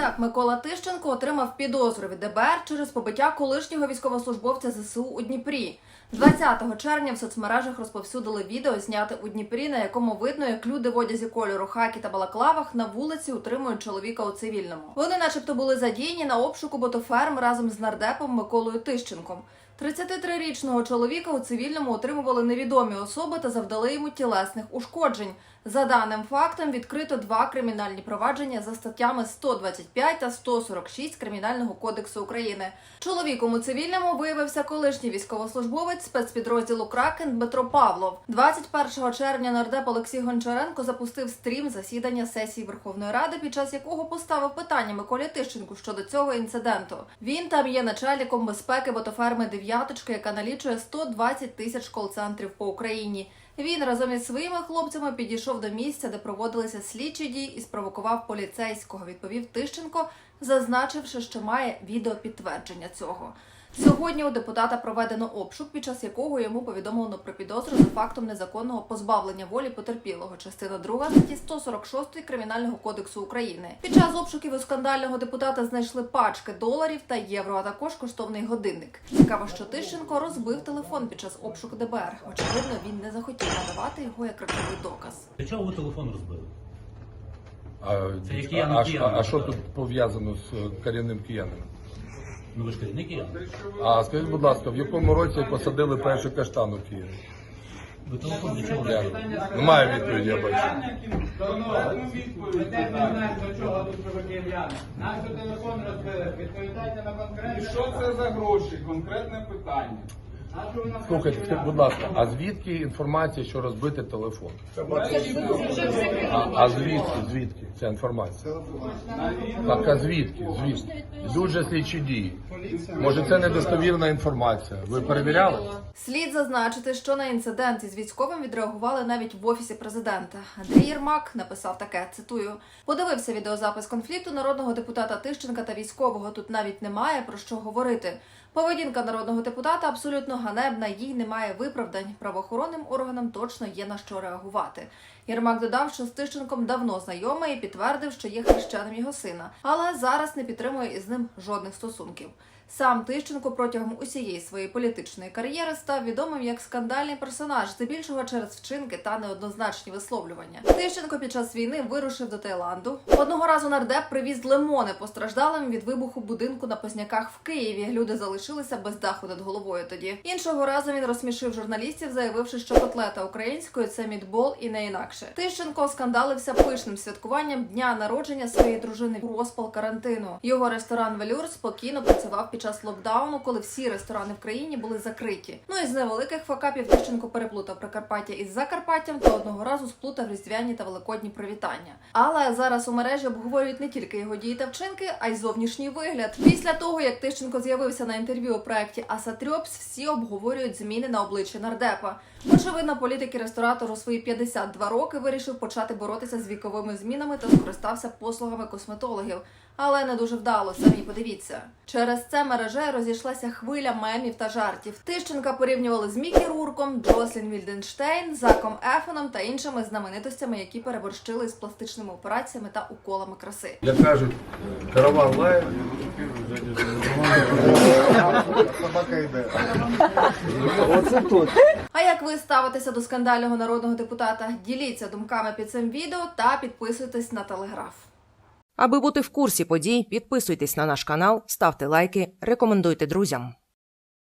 Так, Микола Тищенко отримав підозру від ДБР через побиття колишнього військовослужбовця ЗСУ у Дніпрі. 20 червня в соцмережах розповсюдили відео, зняте у Дніпрі, на якому видно, як люди в одязі кольору хакі та балаклавах на вулиці утримують чоловіка у цивільному. Вони, начебто, були задіяні на обшуку ботоферм разом з нардепом Миколою Тищенком. 33-річного чоловіка у цивільному отримували невідомі особи та завдали йому тілесних ушкоджень. За даним фактом відкрито два кримінальні провадження за статтями 125 та 146 Кримінального кодексу України. Чоловіком у цивільному виявився колишній військовослужбовець спецпідрозділу Кракен Дмитро Павлов. 21 червня нардеп Олексій Гончаренко запустив стрім засідання сесії Верховної Ради, під час якого поставив питання Миколі Тищенку щодо цього інциденту. Він там є начальником безпеки ботоферми дев'яточка, яка налічує 120 тисяч кол-центрів по Україні. Він разом із своїми хлопцями підійшов до місця, де проводилися слідчі дії, і спровокував поліцейського. Відповів Тищенко, зазначивши, що має відеопідтвердження цього. Сьогодні у депутата проведено обшук, під час якого йому повідомлено про підозру за фактом незаконного позбавлення волі потерпілого, частина 2 статті 146 Кримінального кодексу України. Під час обшуків у скандального депутата знайшли пачки доларів та євро, а також коштовний годинник. Цікаво, що Тищенко розбив телефон під час обшуку ДБР. Очевидно, він не захотів надавати його як речовий доказ. Для чого ви телефон розбили? А, Це як а, а, а що тут пов'язано з е, корінним киянином? Ну ви ж керівник є. А скажіть, будь ласка, в якому році посадили перший каштан у Києві? Ви телефон для чого Дякую. Немає відповіді, я бачу. Не до. Наш телефон розбили. Відповідайте на І що це за гроші? Конкретне питання. Слухайте, будь ласка, а звідки інформація, що розбити телефон? А, звідки, звідки ця інформація? Так, а звідки? Звідки? Йдуть же слідчі дії. Може, це недостовірна інформація. Ви перевіряли? Слід зазначити, що на інцидент із військовим відреагували навіть в офісі президента. Андрій Єрмак написав таке: цитую: подивився відеозапис конфлікту народного депутата Тищенка та військового. Тут навіть немає про що говорити. Поведінка народного депутата абсолютно ганебна, їй немає виправдань. Правоохоронним органам точно є на що реагувати. Єрмак додав, що з Тищенком давно знайомий і підтвердив, що є хрещеним його сина, але зараз не підтримує із ним жодних стосунків. Сам Тищенко протягом усієї своєї політичної кар'єри став відомим як скандальний персонаж, здебільшого через вчинки та неоднозначні висловлювання. Тищенко під час війни вирушив до Таїланду. Одного разу нардеп привіз лимони постраждалим від вибуху будинку на Позняках в Києві. Люди залишилися без даху над головою. Тоді іншого разу він розсмішив журналістів, заявивши, що котлета українською це мідбол і не інакше. Тищенко скандалився пишним святкуванням дня народження своєї дружини у розпал карантину. Його ресторан Велюр спокійно працював під час локдауну, коли всі ресторани в країні були закриті. Ну і з невеликих факапів Тищенко переплутав Прикарпаття із Закарпаттям та одного разу сплутав різдвяні та великодні привітання. Але зараз у мережі обговорюють не тільки його дії та вчинки, а й зовнішній вигляд. Після того, як Тищенко з'явився на інтерв'ю у проєкті Асатрьопс, всі обговорюють зміни на обличчі нардепа. Очевидно, політик і ресторатор у свої 52 роки вирішив почати боротися з віковими змінами та скористався послугами косметологів. Але не дуже вдало, самі подивіться. Через це мережею розійшлася хвиля мемів та жартів. Тищенка порівнювали з Мікі Рурком, Джослін Вільденштейн, Заком Ефоном та іншими знаменитостями, які переборщили з пластичними операціями та уколами краси. Як кажуть, караван лає. А як ви ставитеся до скандального народного депутата? Діліться думками під цим відео та підписуйтесь на телеграф. Аби бути в курсі подій, підписуйтесь на наш канал, ставте лайки, рекомендуйте друзям.